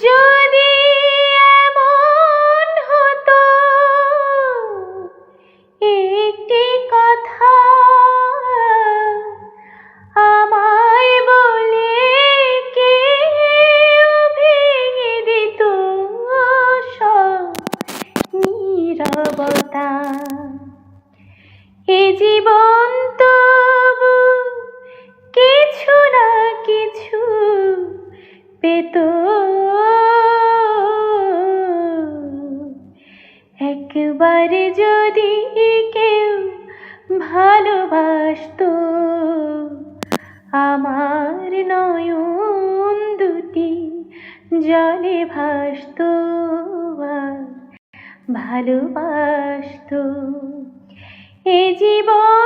যদি এমন হতো একটি কথা আমায় বলে কেউ ভেঙে দিত নীরবতা? এ জীবন তবু একবার যদি কেউ ভালোবাসত আমার নয়ন দুটি জলে ভাসত ভালোবাসত। এ জীবন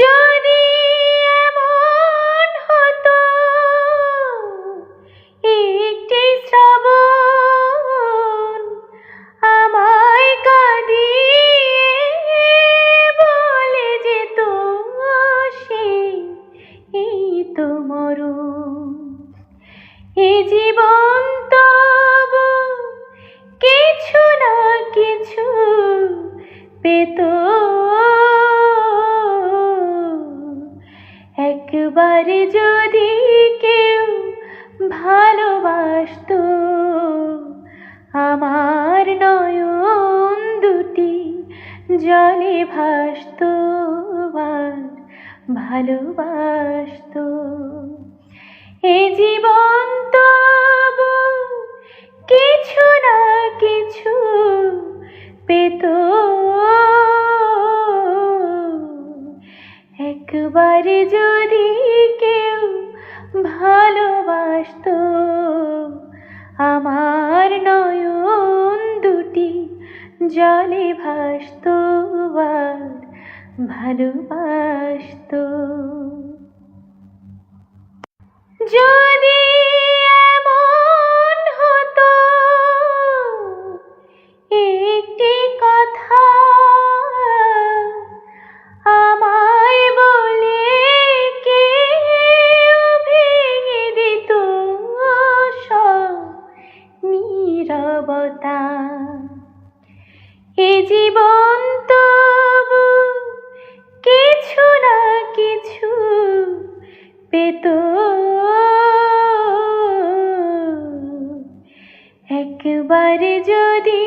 যদি এমন হতো, একটি শ্রাবণ আমায় কাঁদিয়ে বলে যেত সে এই তো মরণ। এ জীবন তবু কিছু না কিছু পেত ভালোবাসতো আমার নয়ন দুটি জলে ভাসতো ভালোবাসতো। এ জীবন তবু কিছু না কিছু পেত। একবার যদি কেউ ভালোবাসতো আমার নয়ন দুটি জলে ভাসত আর জয় এ জীবন, তবু কিছু না কিছু পেত। একবার যদি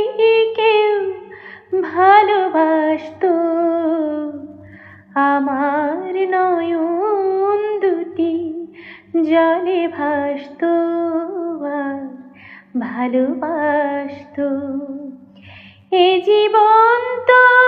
কেউ ভালোবাসতো, আমার নয়ন দুটি জলে ভাসতো ভালোবাসতো। এ জীবন তবু